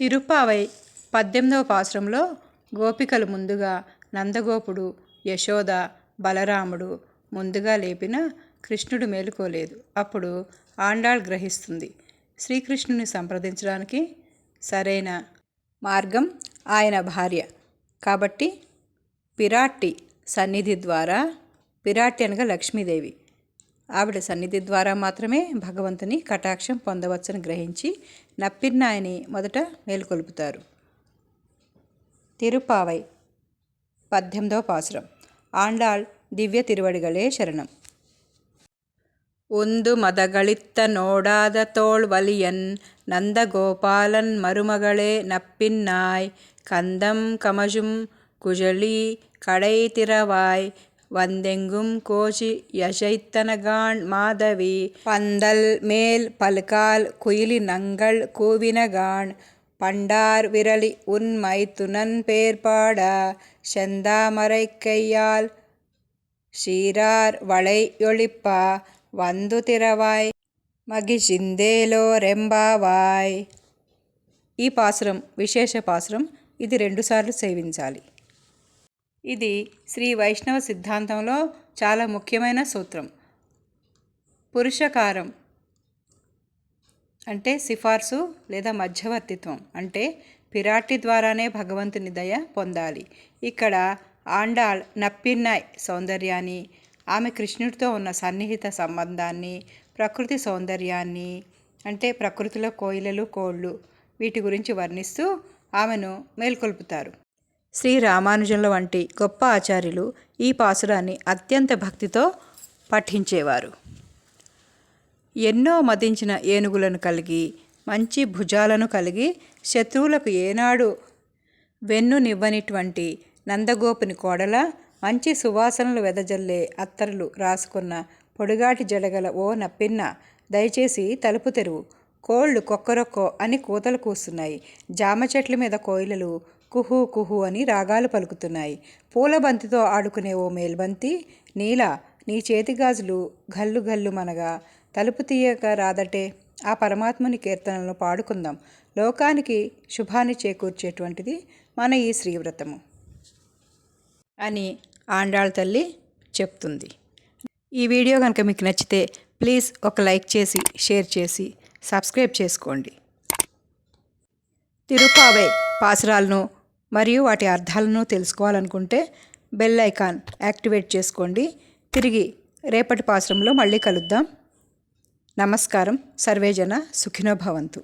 తిరుప్పావై పద్దెనిమిదవ పాసురంలో గోపికలు ముందుగా నందగోపుడు యశోద బలరాముడు ముందుగా లేపిన కృష్ణుడు మేలుకోలేదు. అప్పుడు ఆండాళ్ గ్రహిస్తుంది. శ్రీకృష్ణుని సంప్రదించడానికి సరైన మార్గం ఆయన భార్య. కాబట్టి పిరాట్టి సన్నిధి ద్వారా పిరాట్టి అనగా లక్ష్మీదేవి. ఆవిడ సన్నిధి ద్వారా మాత్రమే భగవంతుని కటాక్షం పొందవచ్చని గ్రహించి నప్పిన్నాయని మొదట మేల్కొల్పుతారు తిరుపావై పద్దెనిమిదవ పాసురం ఆండాళ్ దివ్య తిరువడిగలే శరణం உந்து மதகளித்த நோடாத தோள் வலியன் நந்தகோபாலன் மருமகளே நப்பின்னாய் கந்தம் கமஜும் குழலி கடை திறவாய் வந்தெங்கும் கோஷி யசைத்தனகான் மாதவி பந்தல் மேல் பல்கால் குயிலி நங்கள் கூவினகான் பண்டார் விரலி உன் மைத்துனன் பேர்பாட செந்தாமரை கையால் சீரார் வளை ஒளிப்பா వందు తిరవాయ్ మగిషిందేలో రెంబావాయ్ ఈ పాసురం విశేష పాసురం ఇది రెండుసార్లు సేవించాలి ఇది శ్రీ వైష్ణవ సిద్ధాంతంలో చాలా ముఖ్యమైన సూత్రం. పురుషకారం అంటే సిఫార్సు లేదా మధ్యవర్తిత్వం అంటే పిరాటి ద్వారానే భగవంతుని దయ పొందాలి. ఇక్కడ ఆండాళ్ నప్పిన్నాయ్ సౌందర్యాన్ని ఆమె కృష్ణుడితో ఉన్న సన్నిహిత సంబంధాన్ని ప్రకృతి సౌందర్యాన్ని అంటే ప్రకృతిలో కోయిలలు కోళ్ళు వీటి గురించి వర్ణిస్తూ ఆమెను మేల్కొల్పుతారు. శ్రీ రామానుజుల వంటి గొప్ప ఆచార్యులు ఈ పాసురాన్ని అత్యంత భక్తితో పఠించేవారు. ఎన్నో మదించిన ఏనుగులను కలిగి మంచి భుజాలను కలిగి శత్రువులకు ఏనాడు వెన్నునివ్వనిటువంటి నందగోపుని కోడల మంచి సువాసనలు వెదజల్లే అత్తరులు రాసుకున్న పొడిగాటి జడగల ఓ నప్పిన్న దయచేసి తలుపు తెరువు. కోళ్ళు కొక్కరొక్కో అని కూతలు కూస్తున్నాయి. జామ చెట్ల మీద కోయిలలు కుహు కుహు అని రాగాలు పలుకుతున్నాయి. పూల బంతితో ఆడుకునే ఓ మేల్బంతి నీల నీ చేతి గాజులు గల్లు గల్లు మనగా తలుపు తీయక రాదటే ఆ పరమాత్ముని కీర్తనలను పాడుకుందాం. లోకానికి శుభాన్ని చేకూర్చేటువంటిది మన ఈ శ్రీవ్రతము. అని ఆండాళ్ తల్లి చెప్తుంది. ఈ వీడియో కనుక మీకు నచ్చితే ప్లీజ్ ఒక లైక్ చేసి షేర్ చేసి సబ్స్క్రైబ్ చేసుకోండి. తిరుపావై పాసురాలను మరియు వాటి అర్థాలను తెలుసుకోవాలనుకుంటే బెల్ ఐకాన్ యాక్టివేట్ చేసుకోండి. తిరిగి రేపటి పాశ్రంలో మళ్ళీ కలుద్దాం. నమస్కారం. సర్వేజన సుఖినో భవంతు.